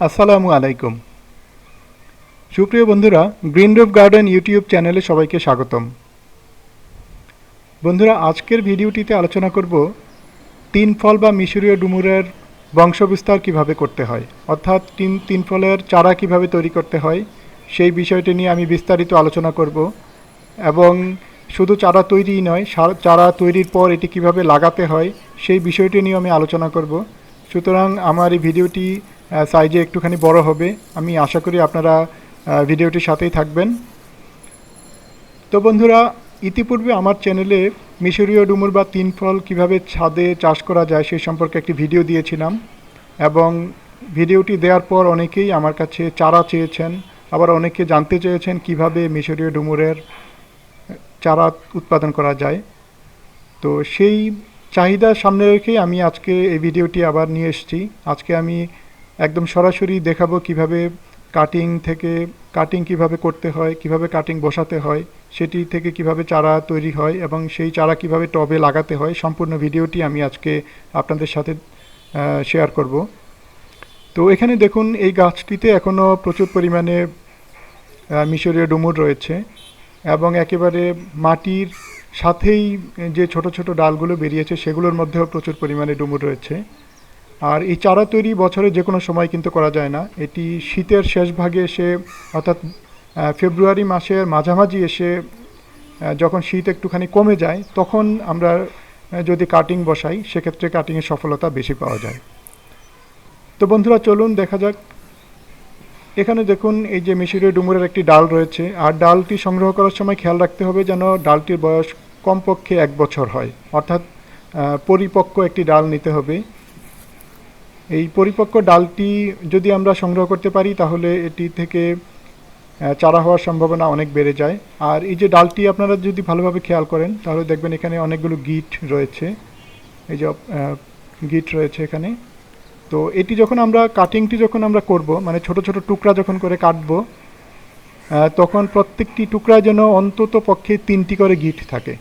আসসালামু আলাইকুম। সুপ্রিয় বন্ধুরা, গ্রিন রুফ গার্ডেন ইউটিউব চ্যানেলে সবাইকে স্বাগতম। বন্ধুরা, আজকের ভিডিওটিতে আলোচনা করব তিন ফল বা মিশরীয় ডুমুরের বংশবিস্তার কীভাবে করতে হয়, অর্থাৎ তিন তিন ফলের চারা কীভাবে তৈরি করতে হয়, সেই বিষয়টি নিয়ে আমি বিস্তারিত আলোচনা করব এবং শুধু চারা তৈরিই নয় চারা তৈরির পর এটি কীভাবে লাগাতে হয়, সেই বিষয়টি নিয়ে আমি আলোচনা করব। সুতরাং আমার এই ভিডিওটি সাইজে একটুখানি বড় হবে। আমি আশা করি আপনারা ভিডিওটির সাথেই থাকবেন। তো বন্ধুরা, ইতিপূর্বে আমার চ্যানেলে মিশরীয় ডুমুর বা তিন ফল কীভাবে ছাদে চাষ করা যায় সেই সম্পর্কে একটি ভিডিও দিয়েছিলাম এবং ভিডিওটি দেওয়ার পর অনেকেই আমার কাছে চারা চেয়েছেন, আবার অনেকে জানতে চেয়েছেন কীভাবে মিশরীয় ডুমুরের চারা উৎপাদন করা যায়। তো সেই চাহিদা সামনে রেখেই আমি আজকে এই ভিডিওটি আবার নিয়ে এসেছি। আজকে আমি একদম সরাসরি দেখাবো কীভাবে কাটিং থেকে কাটিং কীভাবে করতে হয়, কীভাবে কাটিং বসাতে হয়, সেটি থেকে কীভাবে চারা তৈরি হয় এবং সেই চারা কীভাবে টবে লাগাতে হয়, সম্পূর্ণ ভিডিওটি আমি আজকে আপনাদের সাথে শেয়ার করব। তো এখানে দেখুন, এই গাছটিতে এখনও প্রচুর পরিমাণে মিশরীয় ডুমুর রয়েছে এবং একেবারে মাটির সাথেই যে ছোট ছোট ডালগুলো বেরিয়েছে, সেগুলোর মধ্যেও প্রচুর পরিমাণে ডুমুর রয়েছে। আর এই চারা তৈরি বছরে যে কোনো সময় কিন্তু করা যায় না। এটি শীতের শেষ ভাগে এসে, অর্থাৎ ফেব্রুয়ারি মাসের মাঝামাঝি এসে যখন শীত একটুখানি কমে যায়, তখন আমরা যদি কাটিং বসাই, সেক্ষেত্রে কাটিংয়ের সফলতা বেশি পাওয়া যায়। তো বন্ধুরা, চলুন দেখা যাক। এখানে দেখুন, এই যে মিশরীয় ডুমুরের একটি ডাল রয়েছে। আর ডালটি সংগ্রহ করার সময় খেয়াল রাখতে হবে যেন ডালটির বয়স কমপক্ষে এক বছর হয়। অর্থাৎ পরিপক্ক একটি ডাল নিতে হবে। এই পরিপক্ক ডালটি যদি আমরা সংগ্রহ করতে পারি, তাহলে এটি থেকে চারা হওয়ার সম্ভাবনা অনেক বেড়ে যায়। আর এই যে ডালটি আপনারা যদি ভালোভাবে খেয়াল করেন, তাহলে দেখবেন এখানে অনেকগুলো গিট রয়েছে। এই যে গিট রয়েছে এখানে। তো এটি যখন আমরা কাটিংটি যখন আমরা করব মানে ছোট ছোট টুকরা যখন করে কাটবো তখন প্রত্যেকটি টুকরায় যেন অন্তত পক্ষে তিনটি করে গিট থাকে।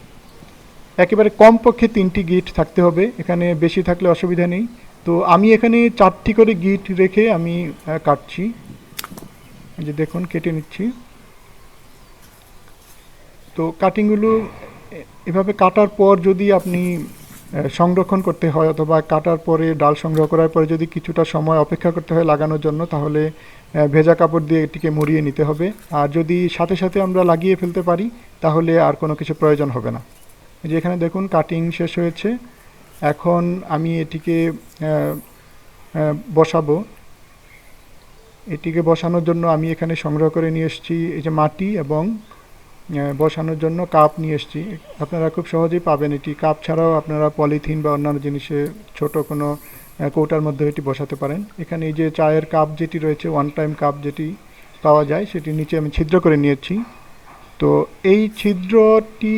একেবারে কম পক্ষে তিনটি গিট থাকতে হবে। এখানে বেশি থাকলে অসুবিধা নেই। তো আমি এখানে চারটি করে গিট রেখে আমি কাটছি। যে দেখুন, কেটে নিচ্ছি। তো কাটিংগুলো এভাবে কাটার পর যদি আপনি সংরক্ষণ করতে হয় অথবা কাটার পরে ডাল সংগ্রহ করার পরে যদি কিছুটা সময় অপেক্ষা করতে হয় লাগানোর জন্য, তাহলে ভেজা কাপড় দিয়ে এটিকে মুড়িয়ে নিতে হবে। আর যদি সাথে সাথে আমরা লাগিয়ে ফেলতে পারি, তাহলে আর কোনো কিছু প্রয়োজন হবে না। যে এখানে দেখুন, কাটিং শেষ হয়েছে। এখন আমি এটিকে বসাবো। এটিকে বসানোর জন্য আমি এখানে সংগ্রহ করে নিয়ে এসেছি এই যে মাটি এবং বসানোর জন্য কাপ নিয়ে এসেছি। আপনারা খুব সহজেই পাবেন এটি। কাপ ছাড়াও আপনারা পলিথিন বা অন্যান্য জিনিসে ছোট কোনো কৌটার মধ্যে এটি বসাতে পারেন। এখানে এই যে চায়ের কাপ যেটি রয়েছে ওয়ান টাইম কাপ যেটি পাওয়া যায়, সেটি নিচে আমি ছিদ্র করে নিয়েছি। তো এই ছিদ্রটি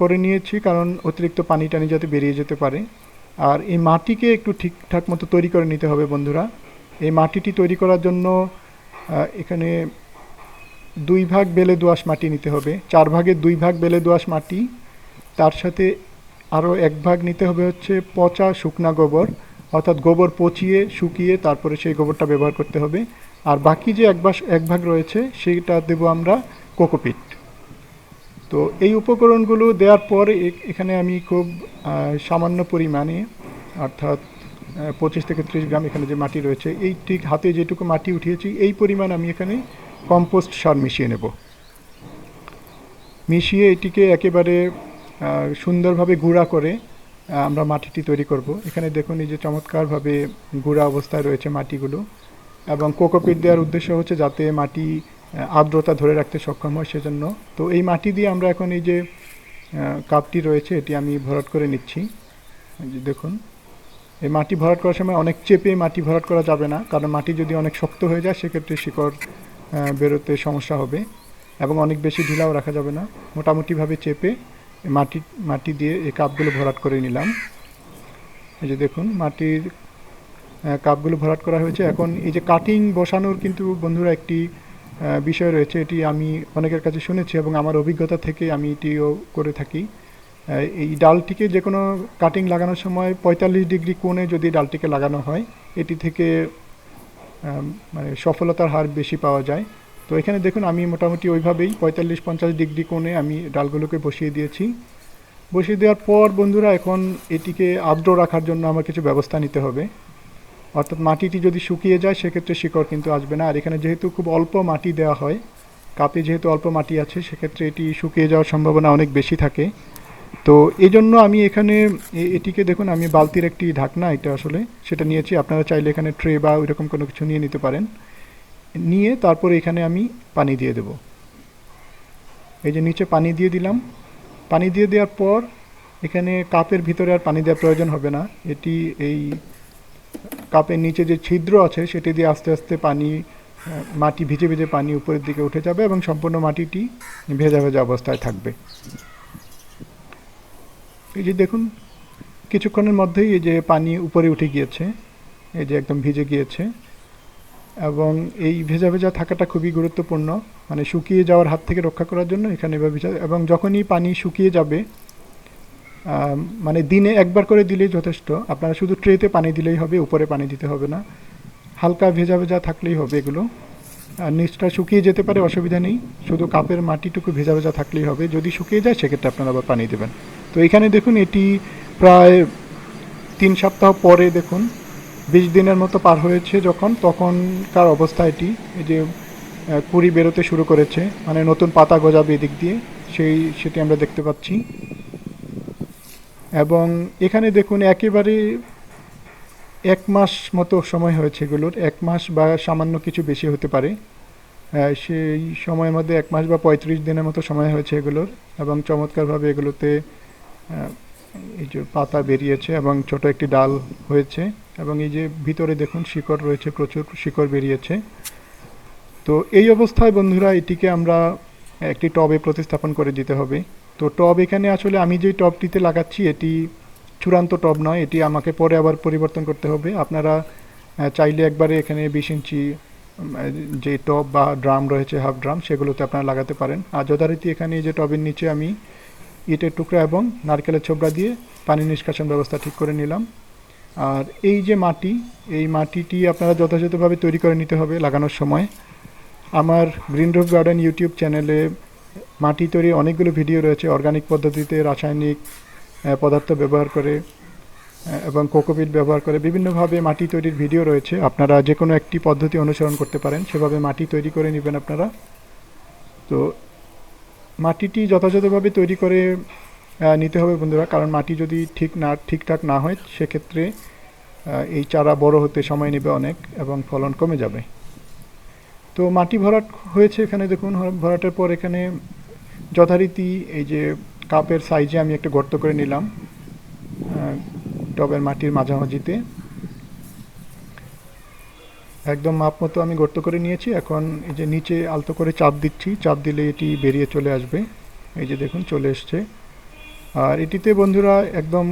করে নিয়েছি, কারণ অতিরিক্ত পানি টানি যাতে বেরিয়ে যেতে পারে। আর এই মাটিকে একটু ঠিকঠাক মতো তৈরি করে নিতে হবে বন্ধুরা। এই মাটিটি তৈরি করার জন্য এখানে দুই ভাগ বেলে দোআঁশ মাটি নিতে হবে। চার ভাগের দুই ভাগ বেলে দোআঁশ মাটি, তার সাথে আরও এক ভাগ নিতে হবে হচ্ছে পচা শুকনা গোবর, অর্থাৎ গোবর পচিয়ে, শুকিয়ে তারপরে সেই গোবরটা ব্যবহার করতে হবে। আর বাকি যে এক ভাগ এক ভাগ রয়েছে সেইটা দেবো আমরা কোকোপিট। তো এই উপকরণগুলো দেওয়ার পর এখানে আমি খুব সামান্য পরিমাণে, অর্থাৎ পঁচিশ থেকে ত্রিশ গ্রাম এখানে যে মাটি রয়েছে, এই ঠিক হাতে যেটুকু মাটি উঠিয়েছি, এই পরিমাণ আমি এখানে কম্পোস্ট সার মিশিয়ে নেব। মিশিয়ে এটিকে একেবারে সুন্দরভাবে গুঁড়া করে আমরা মাটিটি তৈরি করব। এখানে দেখুন এই যে চমৎকারভাবে গুঁড়া অবস্থায় রয়েছে মাটিগুলো এবং কোকোপিট দেওয়ার উদ্দেশ্য হচ্ছে যাতে মাটি আর্দ্রতা ধরে রাখতে সক্ষম হয় সেজন্য। তো এই মাটি দিয়ে আমরা এখন এই যে কাপটি রয়েছে, এটি আমি ভরাট করে নিচ্ছি। দেখুন, এই মাটি ভরাট করার সময় অনেক চেপে মাটি ভরাট করা যাবে না, কারণ মাটি যদি অনেক শক্ত হয়ে যায়, সেক্ষেত্রে শিকড় বেরোতে সমস্যা হবে এবং অনেক বেশি ঢিলাও রাখা যাবে না। মোটামুটিভাবে চেপে মাটি মাটি দিয়ে এই কাপগুলো ভরাট করে নিলাম। এই যে দেখুন, মাটির কাপগুলো ভরাট করা হয়েছে। এখন এই যে কাটিং বসানোর কিন্তু বন্ধুরা একটি বিষয় রয়েছে, এটি আমি অনেকের কাছে শুনেছি এবং আমার অভিজ্ঞতা থেকে আমি এটিও করে থাকি। এই ডালটিকে যে কোনো কাটিং লাগানোর সময় পঁয়তাল্লিশ ডিগ্রি কোণে যদি ডালটিকে লাগানো হয়, এটি থেকে মানে সফলতার হার বেশি পাওয়া যায়। তো এখানে দেখুন, আমি মোটামুটি ওইভাবেই পঁয়তাল্লিশ পঞ্চাশ ডিগ্রি কোণে আমি ডালগুলোকে বসিয়ে দিয়েছি। বসিয়ে দেওয়ার পর বন্ধুরা, এখন এটিকে আর্দ্র রাখার জন্য আমার কিছু ব্যবস্থা নিতে হবে। অর্থাৎ মাটিটি যদি শুকিয়ে যায়, সেক্ষেত্রে শিকড় কিন্তু আসবে না। আর এখানে যেহেতু খুব অল্প মাটি দেওয়া হয়, কাপে যেহেতু অল্প মাটি আছে, সেক্ষেত্রে এটি শুকিয়ে যাওয়ার সম্ভাবনা অনেক বেশি থাকে। তো এই জন্য আমি এখানে এটিকে দেখুন, আমি বালতির একটি ঢাকনা এটা আসলে সেটা নিয়েছি। আপনারা চাইলে এখানে ট্রে বা ওইরকম কোনো কিছু নিয়ে নিতে পারেন। নিয়ে তারপরে এখানে আমি পানি দিয়ে দেব। এই যে নিচে পানি দিয়ে দিলাম। পানি দিয়ে দেওয়ার পর এখানে কাপের ভিতরে আর পানি দেওয়ার প্রয়োজন হবে না। এটি এই কাপের নিচে যে ছিদ্র আছে, সেটি দিয়ে আস্তে আস্তে পানি মাটি ভিজে ভিজে পানি উপরের দিকে উঠে যাবে এবং সম্পূর্ণ মাটিটি ভেজা ভেজা অবস্থায় থাকবে। এই যে দেখুন, কিছুক্ষণের মধ্যেই এই যে পানি উপরে উঠে গিয়েছে, এই যে একদম ভিজে গিয়েছে, এবং এই ভেজা ভেজা থাকাটা খুবই গুরুত্বপূর্ণ। মানে শুকিয়ে যাওয়ার হাত থেকে রক্ষা করার জন্য এখানে এবং যখনই পানি শুকিয়ে যাবে মানে দিনে একবার করে দিলেই যথেষ্ট। আপনারা শুধু ট্রেতে পানি দিলেই হবে, উপরে পানি দিতে হবে না। হালকা ভেজা ভেজা থাকলেই হবে এগুলো। আর নিচটা শুকিয়ে যেতে পারে, অসুবিধা নেই। শুধু কাপের মাটিটুকু ভেজা ভেজা থাকলেই হবে। যদি শুকিয়ে যায়, সেক্ষেত্রে আপনারা আবার পানি দেবেন। তো এখানে দেখুন, এটি প্রায় তিন সপ্তাহ পরে দেখুন, বিশ দিনের মতো পার হয়েছে যখন, তখনকার অবস্থা এটি। এই যে কুড়ি বেরোতে শুরু করেছে মানে নতুন পাতা গজাবে এদিক দিয়ে, সেই, সেটি আমরা দেখতে পাচ্ছি। এবং এখানে দেখুন একেবারে এক মাস মতো সময় হয়েছে এগুলোর। এক মাস বা সামান্য কিছু বেশি হতে পারে। সেই সময়ের মধ্যে এক মাস বা পঁয়ত্রিশ দিনের মতো সময় হয়েছে এগুলোর এবং চমৎকারভাবে এগুলোতে এই যে পাতা বেরিয়েছে এবং ছোট একটি ডাল হয়েছে এবং এই যে ভিতরে দেখুন শিকড় রয়েছে, প্রচুর শিকড় বেরিয়েছে। তো এই অবস্থায় বন্ধুরা এটিকে আমরা একটি টবে প্রতিস্থাপন করে দিতে হবে। তো টব এখানে আসলে আমি যেই টবটিতে লাগাচ্ছি, এটি চূড়ান্ত টব নয়, এটি আমাকে পরে আবার পরিবর্তন করতে হবে। আপনারা চাইলে একবারে এখানে বিশ ইঞ্চি যে টব বা ড্রাম রয়েছে, হাফ ড্রাম, সেগুলোতে আপনারা লাগাতে পারেন। আর যথারীতি এখানে যে টবের নিচে আমি ইটের টুকরা এবং নারকেলের ছোবড়া দিয়ে পানি নিষ্কাশন ব্যবস্থা ঠিক করে নিলাম। আর এই যে মাটি, এই মাটিটি আপনারা যথাযথভাবে তৈরি করে নিতে হবে লাগানোর সময়। আমার গ্রিন রুফ গার্ডেন ইউটিউব চ্যানেলে মাটি তৈরি অনেকগুলো ভিডিও রয়েছে অর্গানিক পদ্ধতিতে রাসায়নিক পদার্থ ব্যবহার করে এবং কোকোপিট ব্যবহার করে বিভিন্নভাবে মাটি তৈরির ভিডিও রয়েছে। আপনারা যে কোনো একটি পদ্ধতি অনুসরণ করতে পারেন, সেভাবে মাটি তৈরি করে নেবেন আপনারা। তো মাটিটি যথাযথভাবে তৈরি করে নিতে হবে বন্ধুরা, কারণ মাটি যদি ঠিক না, ঠিকঠাক না হয়, সেক্ষেত্রে এই চারা বড় হতে সময় নেবে অনেক এবং ফলন কমে যাবে। তো মাটি ভরাট হয়েছে এখানে, দেখুন, ভরাটের পর এখানে যথারীতি এই যে কাপের সাইজে আমি একটা গর্ত করে নিলাম টবের মাটির মাঝামাঝিতে। একদম মাপ মতো আমি গর্ত করে নিয়েছি, এখন এই যে নিচে আলতো করে চাপ দিচ্ছি, চাপ দিলে এটি বেরিয়ে চলে আসবে। এই যে দেখুন, চলে এসছে। আর এটিতে বন্ধুরা একদম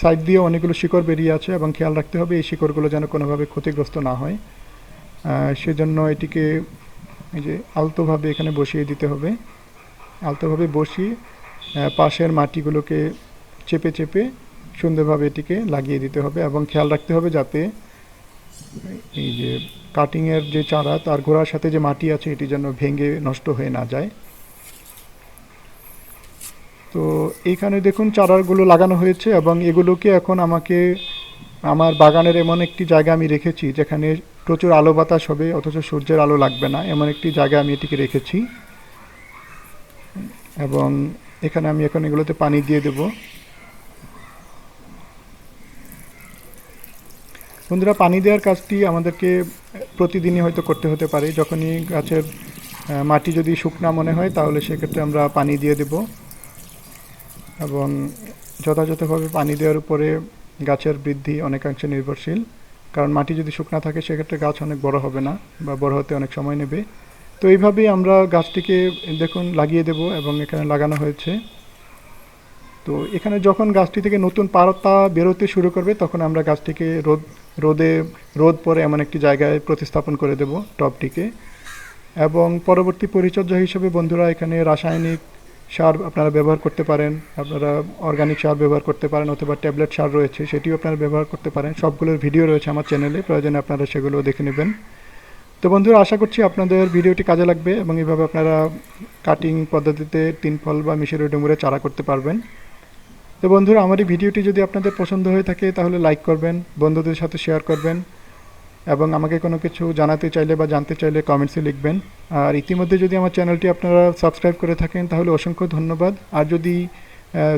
সাইড দিয়ে অনেকগুলো শিকড় বেরিয়ে আছে এবং খেয়াল রাখতে হবে এই শিকড়গুলো যেন কোনোভাবে ক্ষতিগ্রস্ত না হয়। সেজন্য এটিকে এই যে আলতোভাবে এখানে বসিয়ে দিতে হবে। আলতোভাবে বসিয়ে পাশের মাটিগুলোকে চেপে চেপে সুন্দরভাবে এটিকে লাগিয়ে দিতে হবে এবং খেয়াল রাখতে হবে যাতে এই যে কাটিংয়ের যে চারা, তার গোড়ার সাথে যে মাটি আছে, এটি যেন ভেঙে নষ্ট হয়ে না যায়। তো এইখানে দেখুন, চারাগুলো লাগানো হয়েছে এবং এগুলোকে এখন আমাকে আমার বাগানের এমন একটি জায়গা আমি রেখেছি, যেখানে প্রচুর আলো বাতাস হবে, অথচ সূর্যের আলো লাগবে না। এমন একটি জায়গা আমি এটিকে রেখেছি। এবং এখানে আমি এখন এগুলোতে পানি দিয়ে দেব। বন্ধুরা, পানি দেওয়ার কাজটি আমাদেরকে প্রতিদিনই হয়তো করতে হতে পারে। যখনই গাছের মাটি যদি শুকনা মনে হয়, তাহলে সেক্ষেত্রে আমরা পানি দিয়ে দেব। এবং যথাযথভাবে পানি দেওয়ার উপরে গাছের বৃদ্ধি অনেকাংশে নির্ভরশীল। কারণ মাটি যদি শুকনা থাকে, সেক্ষেত্রে গাছ অনেক বড় হবে না বা বড় হতে অনেক সময় নেবে। তো এইভাবেই আমরা গাছটিকে দেখুন লাগিয়ে দেব এবং এখানে লাগানো হয়েছে। তো এখানে যখন গাছটি থেকে নতুন পাতা বেরোতে শুরু করবে, তখন আমরা গাছটিকে রোদ, রোদে, রোদ পরে এমন একটি জায়গায় প্রতিস্থাপন করে দেব টবটিকে। এবং পরবর্তী পরিচর্যা হিসেবে বন্ধুরা এখানে রাসায়নিক সার আপনারা ব্যবহার করতে পারেন, আপনারা অর্গানিক সার ব্যবহার করতে পারেন অথবা ট্যাবলেট সার রয়েছে, সেটিও আপনারা ব্যবহার করতে পারেন। সবগুলোর ভিডিও রয়েছে আমার চ্যানেলে প্রয়োজনে আপনারা সেগুলো দেখে নেবেন। তো বন্ধুরা, আশা করছি আপনাদের ভিডিওটি কাজে লাগবে এবং এভাবে আপনারা কাটিং পদ্ধতিতে তিন ফল বা মিশরীয় ডুমুরে চারা করতে পারবেন। তো বন্ধুরা, আমার এই ভিডিওটি যদি আপনাদের পছন্দ হয়ে থাকে, তাহলে লাইক করবেন, বন্ধুদের সাথে শেয়ার করবেন। এবং আমাকে কোনো কিছু জানাতে চাইলে বা জানতে চাইলে কমেন্টসে লিখবেন। আর ইতিমধ্যে যদি আমার চ্যানেলটি আপনারা সাবস্ক্রাইব করে থাকেন, তাহলে অসংখ্য ধন্যবাদ। আর যদি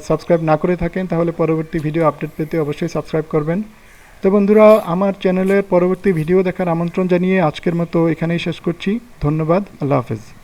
সাবস্ক্রাইব না করে থাকেন, তাহলে পরবর্তী ভিডিও আপডেট পেতে অবশ্যই সাবস্ক্রাইব করবেন। তো বন্ধুরা, আমার চ্যানেলের পরবর্তী ভিডিও দেখার আমন্ত্রণ জানিয়ে আজকের মতো এখানেই শেষ করছি। ধন্যবাদ। আল্লাহ হাফেজ।